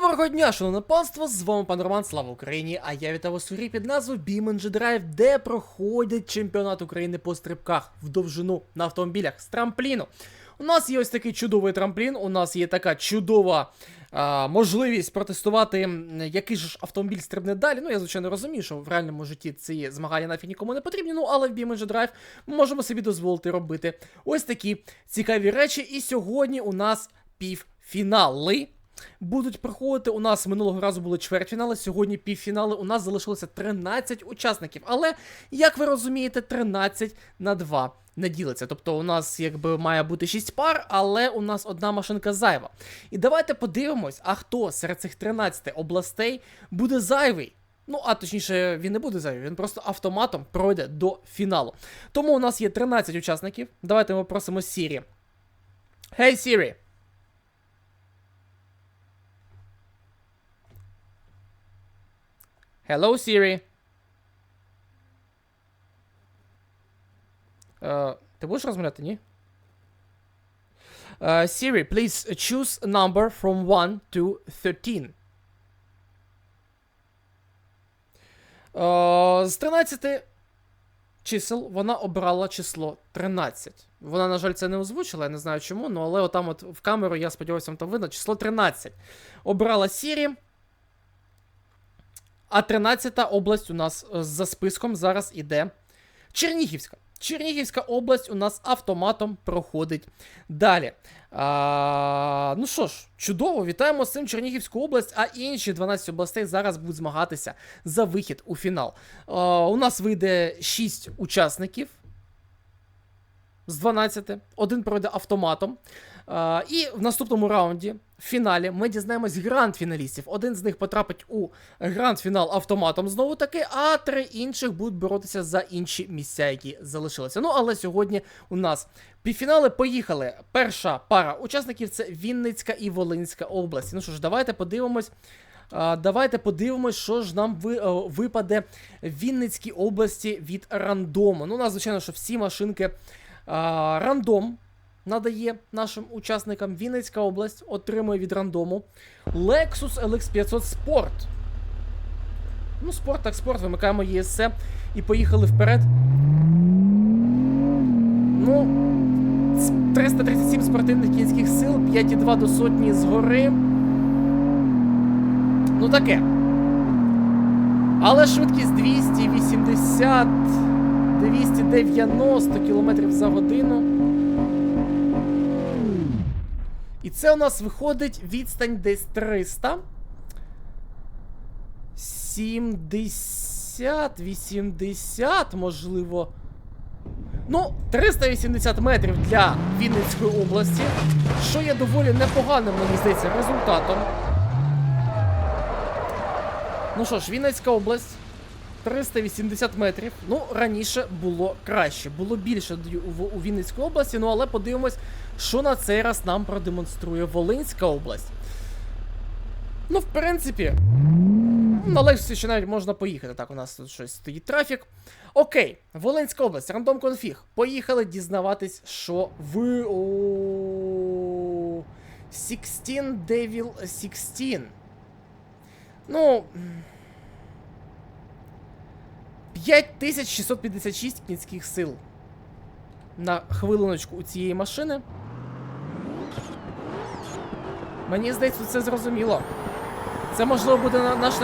Доброго дня, шановне панство! З вами пан Роман, слава Україні! А я вітаю вас у грі під назвою BeamNG Drive, де проходить чемпіонат України по стрибках в довжину на автомобілях з трампліну. У нас є ось такий чудовий трамплін, у нас є така чудова а, можливість протестувати, який же ж автомобіль стрибне далі. Ну, я звичайно розумію, що в реальному житті ці змагання нафіг нікому не потрібні, ну але в BeamNG Drive ми можемо собі дозволити робити ось такі цікаві речі. І сьогодні у нас півфінали будуть проходити. У нас минулого разу були чвертьфінали, сьогодні півфінали. У нас залишилося 13 учасників. Але, як ви розумієте, 13 на 2 не ділиться. Тобто у нас якби має бути 6 пар, але у нас одна машинка зайва. І давайте подивимось, а хто серед цих 13 областей буде зайвий. Ну, а точніше, він не буде зайвий, він просто автоматом пройде до фіналу. Тому у нас є 13 учасників. Давайте ми просимо Сірі. Hey Siri. Hello, Siri. Е, ти будеш розмовляти, ні? Е, Siri, please choose a number from 1 to 13. Е, з 13 чисел вона обрала число 13. Вона, на жаль, це не озвучила, я не знаю чому, ну але отам от в камеру, я сподіваюся, вам там видно, число 13. Обрала Siri. А 13-та область у нас е, за списком зараз іде Чернігівська. Чернігівська область у нас автоматом проходить далі. А, ну що ж, чудово, вітаємо з цим Чернігівську область, а інші 12 областей зараз будуть змагатися за вихід у фінал. А, у нас вийде 6 учасників з 12, один пройде автоматом. А, і в наступному раунді, в фіналі, ми дізнаємось гранд-фіналістів. Один з них потрапить у гранд-фінал автоматом знову таки, а три інших будуть боротися за інші місця, які залишилися. Ну, але сьогодні у нас півфінали поїхали. Перша пара учасників це Вінницька і Волинська області. Ну що ж, давайте подивимось. Давайте подивимось, що ж нам випаде в Вінницькій області від рандому. Ну, у що всі машинки а, рандом надає нашим учасникам. Вінницька область отримує від рандому Lexus LX500 Sport. Ну, спорт так спорт, вимикаємо ЄСЦ і поїхали вперед. Ну, 337 спортивних кінських сил, 5,2 до сотні згори. Ну таке. Але швидкість 280, 290 км за годину. І це у нас виходить відстань десь 300. 70, 80, можливо. Ну, 380 метрів для Вінницької області, що є доволі непоганим, мені здається, результатом. Ну що ж, Вінницька область. 380 метрів. Ну, раніше було краще. Було більше у, Вінницькій області, ну але подивимось, що на цей раз нам продемонструє Волинська область. Ну, в принципі, на Лексусі ще навіть можна поїхати. Так, у нас тут щось стоїть трафік. Окей, Волинська область, рандом конфіг. Поїхали дізнаватись, що ви. О, 16 Devil 16. Ну. 5656 кінських сил. На хвилиночку у цієї машини. Мені здається, це зрозуміло. Це можливо буде наш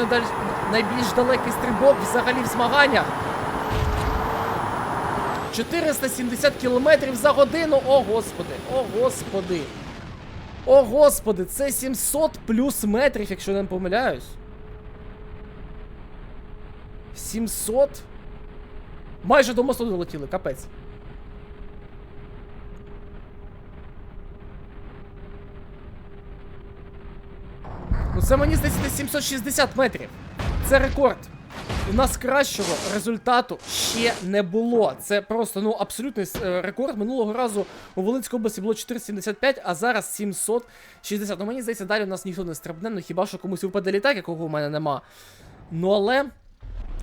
найбільш далекий стрибок взагалі в змаганнях. 470 кілометрів за годину. О, господи! О, господи! О, господи! Це 700 плюс метрів, якщо не помиляюсь. 700? Майже до мосту долетіли, капець. Ну це мені здається 760 метрів. Це рекорд. У нас кращого результату ще не було. Це просто ну абсолютний е, рекорд. Минулого разу у Волинській області було 475, а зараз 760. Ну мені здається, далі у нас ніхто не стрибне, ну хіба що комусь випаде літак, якого у мене нема. Ну але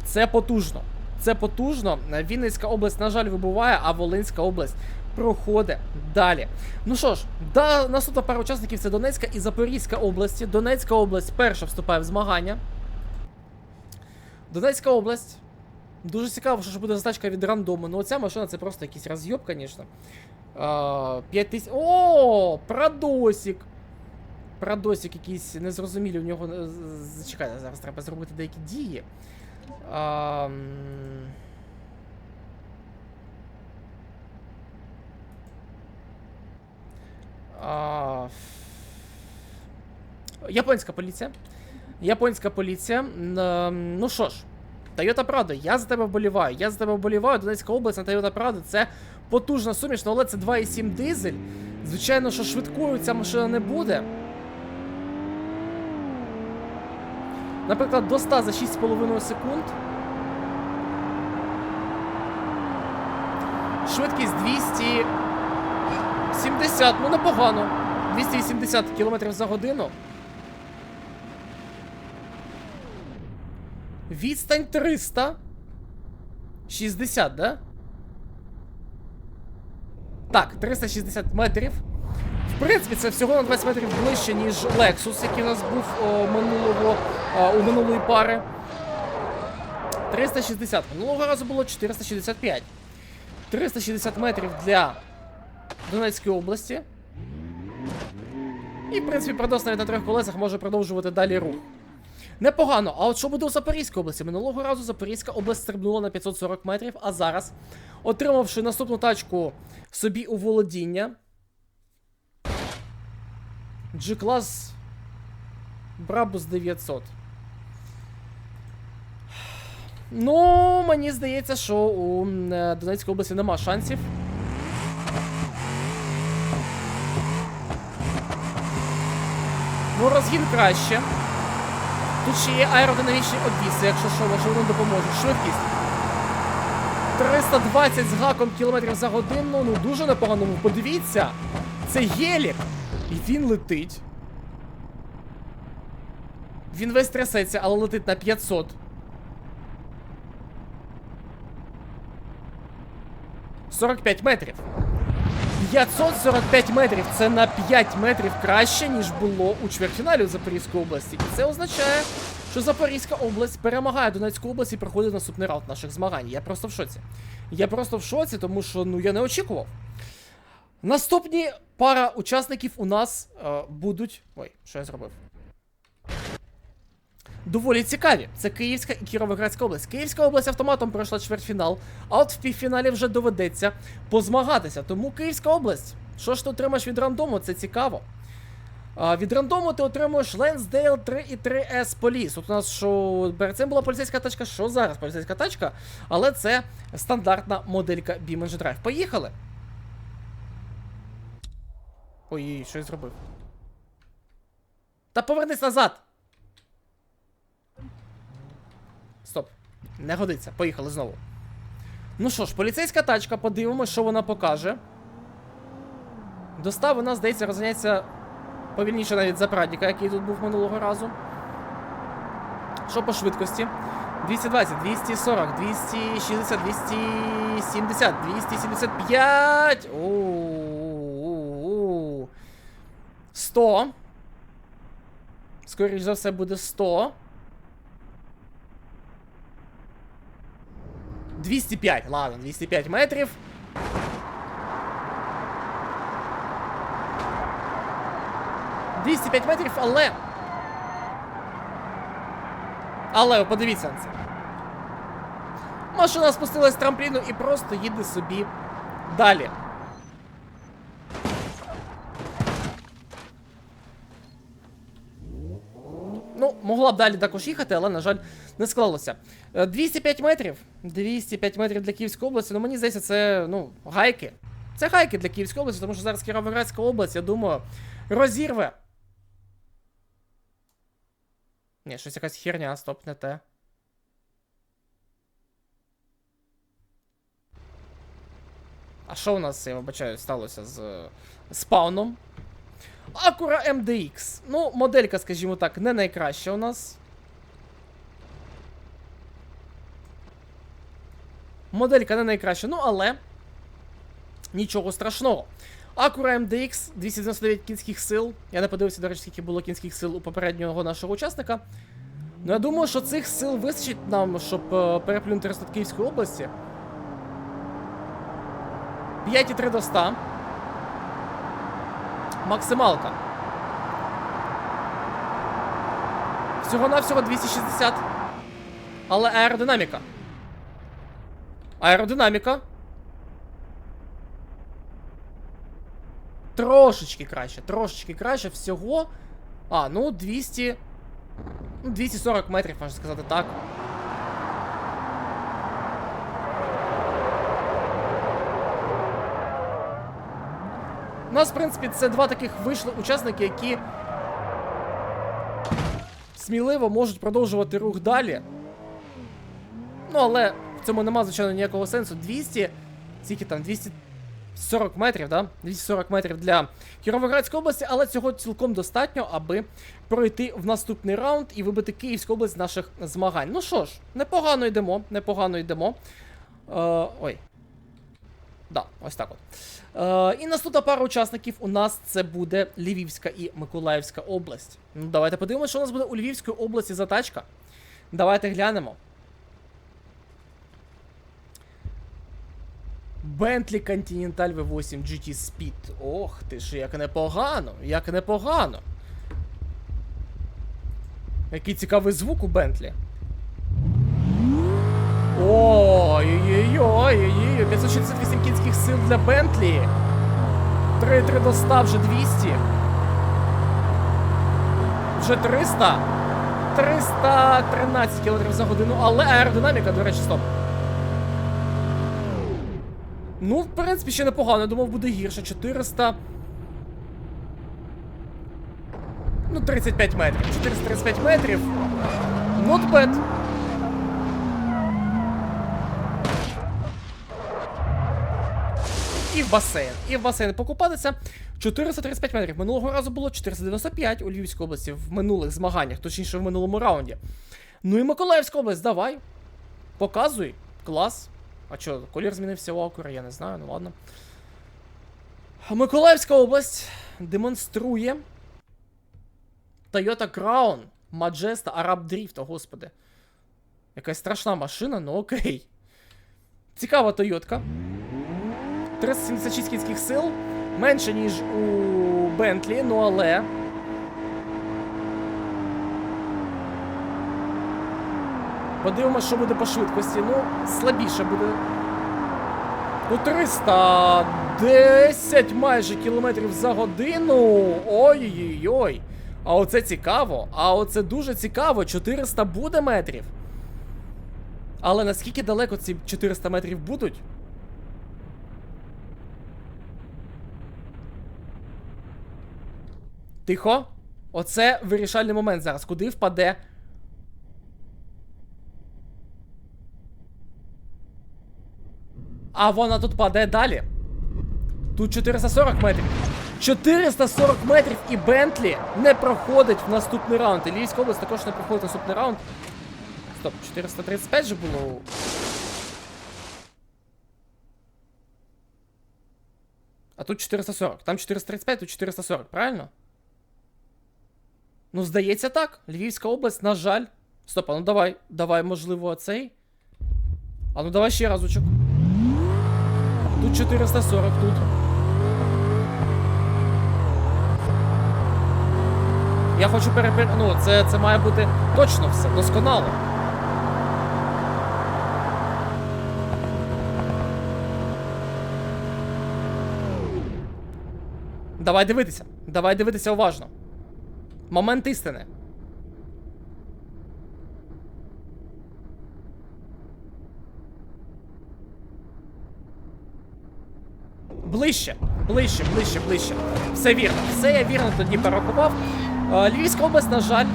це потужно. Це потужно. Вінницька область, на жаль, вибуває, а Волинська область проходить далі. Ну що ж, да, наступна пара учасників це Донецька і Запорізька області. Донецька область перша вступає в змагання. Донецька область. Дуже цікаво, що буде задачка від рандому. Ну оця машина це просто якийсь роз'єб, звісно. 5 тисяч. О, Прадосік! Прадосік якийсь незрозумілі, у нього. е, з- з- Чекайте, зараз треба зробити деякі дії. А, Японська поліція. Японська поліція. Ну що ж, Toyota Prado, я за тебе вболіваю. Я за тебе вболіваю. Донецька область на Toyota Prado це потужна суміш, але це 2,7 дизель. Звичайно, що швидкою ця машина не буде. Наприклад, до 100 за 6,5 секунд. Швидкість 270, ну непогано. 280 км за годину. Відстань 300. 60, да? Так, 360 метрів. В принципі, це всього на 20 метрів ближче, ніж Lexus, який у нас був о, минулого, у минулої пари. 360. Минулого разу було 465. 360 метрів для Донецької області. І, в принципі, Продос навіть на трьох колесах може продовжувати далі рух. Непогано. А от що буде у Запорізькій області? Минулого разу Запорізька область стрибнула на 540 метрів, а зараз, отримавши наступну тачку собі у володіння. G-клас Брабус 900. Ну, мені здається, що у е, області нема шансів. Ну, розгін краще. Тут ще є аеродинамічні обвіси, якщо що, може воно допоможе. Швидкість. 320 з гаком кілометрів за годину, ну дуже непогано. Ну, Подивіться, це гелік. І він летить. Він весь трясеться, але летить на 500. «45 метрів. 545 метрів. Це на 5 метрів краще, ніж було у чвертьфіналі Запорізької області. І це означає, що Запорізька область перемагає Донецьку область і проходить наступний раунд наших змагань. Я просто в шоці. Я просто в шоці, тому що ну я не очікував. Наступні пара учасників у нас е, будуть. Ой, що я зробив? Доволі цікаві. Це Київська і Кіровоградська область. Київська область автоматом пройшла чвертьфінал, а от в півфіналі вже доведеться позмагатися. Тому Київська область. Що ж ти отримаєш від рандому? Це цікаво. А, від рандому ти отримуєш Ленсдейл 3.3S Police. От у нас що перед цим була поліцейська тачка, що зараз поліцейська тачка, але це стандартна моделька Beam Drive. Поїхали! Ой, що я зробив? Та повернись назад! Стоп. Не годиться. Поїхали знову. Ну що ж, поліцейська тачка, подивимося, що вона покаже. Достав нас, здається, розганяється повільніше навіть за Прадіка, який тут був минулого разу. Що по швидкості? 220, 240, 260, 270, 275. Оу. 100. Скоріше за все буде 100. 205, ладно, 205 метрів. «205 метрів, але. Але подивіться на це. Машина спустилась з трампліну і просто їде собі далі. Ну, могла б далі також їхати, але, на жаль, не склалося. Е, 205 метрів. 205 метрів для Київської області. Ну, мені здається, це ну, гайки. Це гайки для Київської області, тому що зараз Кіровоградська область, я думаю, розірве. Ні, щось якась херня, стоп, не те. А що у нас, я вибачаю, сталося з е, спауном? Acura MDX. Ну, моделька, скажімо так, не найкраща у нас. Моделька не найкраща, ну але. Нічого страшного. Acura MDX 299 кінських сил. Я не подивився, до речі, скільки було кінських сил у попереднього нашого учасника. Ну, я думаю, що цих сил вистачить нам, щоб е, переплюнути результат Київської області. 5,3 до 100. Максималка. Всього-навсього 260. Але аеродинаміка. Аеродинаміка. Трошечки краще, трошечки краще всього. А, ну 200. Ну, 240 метрів, можна сказати так. У нас, в принципі, це два таких вийшли учасники, які сміливо можуть продовжувати рух далі. Ну, але в цьому нема, звичайно, ніякого сенсу. 200. Скільки там? 240 метрів, да? 240 метрів для Кіровоградської області, але цього цілком достатньо, аби пройти в наступний раунд і вибити Київську область наших змагань. Ну що ж, непогано йдемо, непогано йдемо. Е, ой. Да, ось так от. Е, і наступна пара учасників у нас це буде Львівська і Миколаївська область. Ну, давайте подивимося, що у нас буде у Львівській області за тачка. Давайте глянемо. Bentley Continental V8 GT Speed. Ох ти ж, як непогано, як непогано. Який цікавий звук у Бентлі. Ой-ой-ой, 568 кінських сил для Бентлі. 3-3 до 100, вже 200. Вже 300. 313 км за годину, але аеродинаміка, до речі, стоп. Ну, в принципі, ще непогано, думав, буде гірше. 400. Ну, 35 метрів. 435 метрів. Not І в басейн. І в басейн покупатися. 435 метрів. Минулого разу було 495 у Львівській області в минулих змаганнях, точніше в минулому раунді. Ну і Миколаївська область, давай. Показуй. Клас. А що, колір змінився у Акура, я не знаю, ну ладно. Миколаївська область демонструє Toyota Crown, Majesta, Arab Drift, о господи. Якась страшна машина, ну окей. Цікава Тойотка. 376 кінських сил. Менше, ніж у Бентлі, ну але. Подивимось, що буде по швидкості. Ну, слабіше буде. Ну, 310 майже кілометрів за годину. Ой-ой-ой. А оце цікаво. А оце дуже цікаво. 400 буде метрів. Але наскільки далеко ці 400 метрів будуть? Тихо. Оце вирішальний момент зараз. Куди впаде? А вона тут падає далі. Тут 440 метрів. 440 метрів і Бентлі не проходить в наступний раунд. І Львівська область також не проходить в наступний раунд. Стоп, 435 же було. А тут 440. Там 435, тут 440, правильно? Ну, здається так. Львівська область, на жаль. Стоп, а ну давай, давай, можливо, цей. А ну давай ще разочок. Тут 440, тут. Я хочу перепер... Ну, це, це має бути точно все, досконало. Давай дивитися. Давай дивитися уважно. Момент істини. Ближче, ближче, ближче, ближче. Все вірно. Все я вірно тоді порахував. Е, Львівська область, на жаль,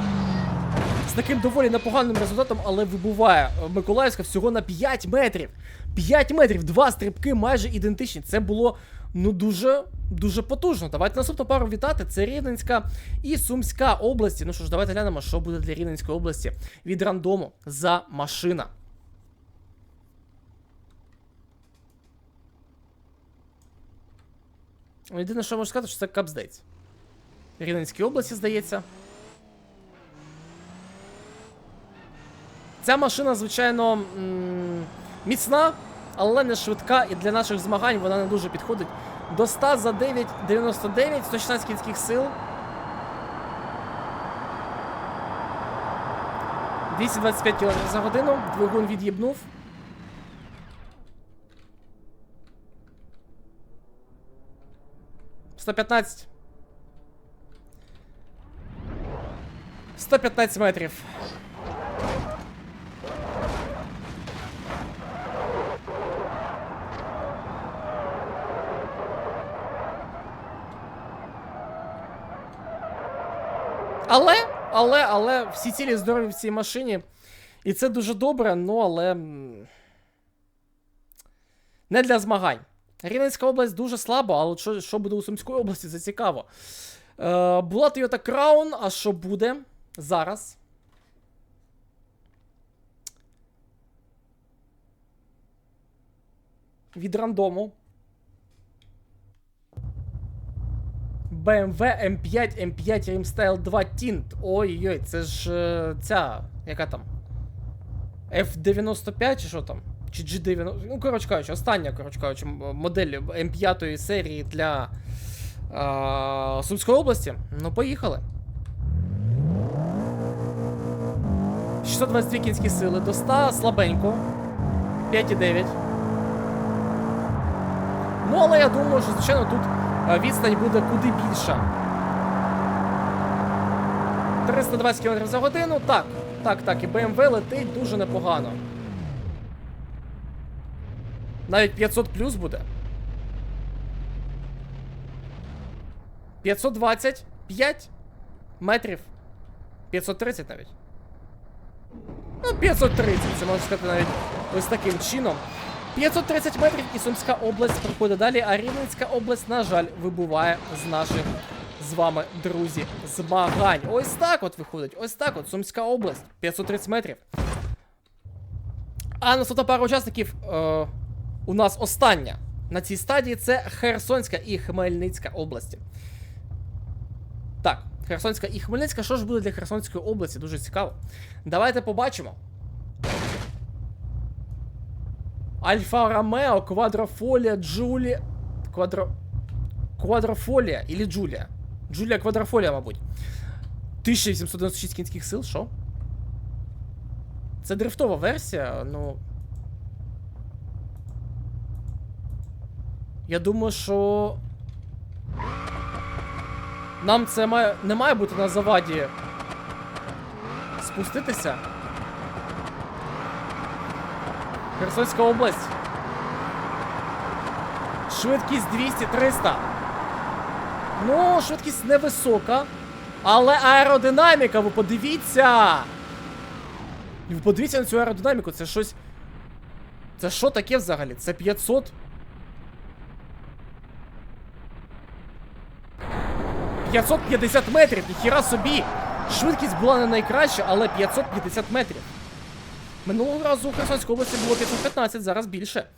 з таким доволі непоганим результатом, але вибуває Е, Миколаївська всього на 5 метрів. 5 метрів, два стрибки майже ідентичні. Це було ну дуже дуже потужно. Давайте наступну пару вітати. Це Рівненська і Сумська області. Ну що ж, давайте глянемо, що буде для Рівненської області від рандому за машина. Єдине, що можу сказати, що це капздець. Рівненській області, здається. Ця машина, звичайно, міцна, але не швидка, і для наших змагань вона не дуже підходить. До 100 за 9,99, 116 кінських сил. 225 км за годину, двигун від'їбнув. Сто п'ятнадцять. Сто п'ятнадцять метрів. Але, але, але всі цілі здорові в цій машині. І це дуже добре, ну але. Не для змагань. Рівненська область дуже слаба, але що, що буде у Сумській області, це цікаво. Е, була Toyota Crown, а що буде зараз? Від рандому. BMW M5 M5 Rimstyle 2 Tint. Ой-ой, це ж е, ця, яка там? F95 чи що там? Чи G90. Ну, коротше кажучи, остання, коротше кажучи, модель М5 серії для е, Сумської області. Ну, поїхали. 622 кінські сили до 100 слабенько. 5,9. Ну, але я думаю, що, звичайно, тут відстань буде куди більша. 320 км за годину. Так, так, так, і BMW летить дуже непогано. Навіть 500 плюс буде. 525 метрів. 530 навіть. Ну, 530, це можна сказати навіть ось таким чином. 530 метрів і Сумська область проходить далі, а Рівненська область, на жаль, вибуває з наших з вами, друзі, змагань. Ось так от виходить. Ось так от. Сумська область. 530 метрів. А наступна пара учасників е, у нас остання на цій стадії це Херсонська і Хмельницька області. Так, Херсонська і Хмельницька. Що ж буде для Херсонської області? Дуже цікаво. Давайте побачимо. Альфа Ромео, Квадрофолія, Джулі. Квадро. Квадрофолія или Джулія. Джулія Квадрофолія, мабуть. 1896 кінських сил, що? Це дрифтова версія, ну. Я думаю, що. Нам це має... не має бути на заваді спуститися. Херсонська область. Швидкість 200-300. Ну, швидкість невисока. Але аеродинаміка, ви подивіться! Ви подивіться на цю аеродинаміку, це щось. Це що таке взагалі? Це 500. 550 метрів, ніхіра собі! Швидкість була не найкраща, але 550 метрів. Минулого разу у Херсонській області було 515, зараз більше.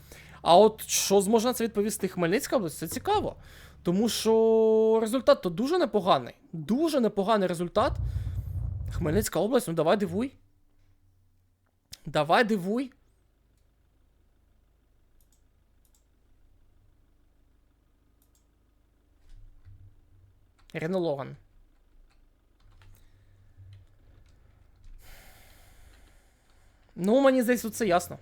А от що зможе на це відповісти Хмельницька область, це цікаво. Тому що результат то дуже непоганий. Дуже непоганий результат. Хмельницька область, ну давай дивуй. Давай дивуй. Рено Ну, мені здається, це ясно.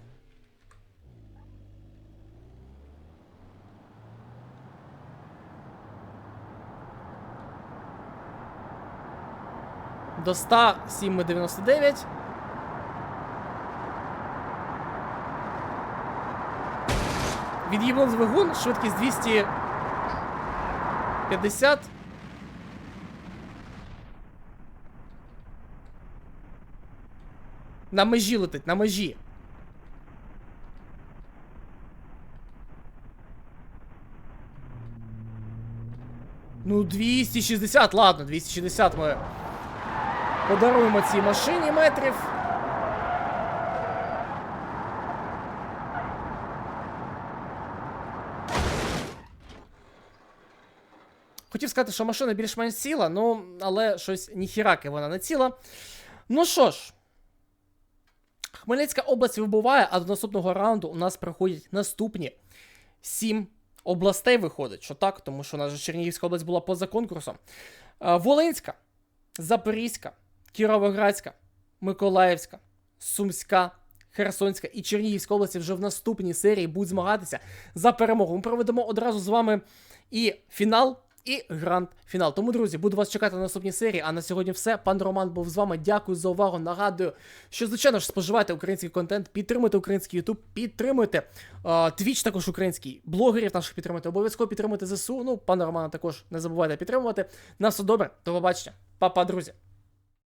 До 100 7,99. Від'їбнув двигун, швидкість 250. На межі летить, на межі. Ну, 260, ладно, 260 ми подаруємо цій машині метрів. Хотів сказати, що машина більш-менш ціла, ну, але щось ніхіраки вона не ціла. Ну що ж. Хмельницька область вибуває, а до наступного раунду у нас проходять наступні сім областей виходить, що так, тому що у нас же Чернігівська область була поза конкурсом. Волинська, Запорізька, Кіровоградська, Миколаївська, Сумська, Херсонська і Чернігівська області вже в наступній серії будуть змагатися за перемогу. Ми проведемо одразу з вами і фінал. І гранд-фінал. Тому, друзі, буду вас чекати на наступній серії. А на сьогодні все. Пан Роман був з вами. Дякую за увагу. Нагадую, що, звичайно ж, споживайте український контент, підтримуйте український Ютуб, підтримуйте Твіч також український, блогерів наших підтримуйте. Обов'язково підтримуйте ЗСУ. Ну, пана Романа також не забувайте підтримувати. На все добре, до побачення. Па-па, друзі.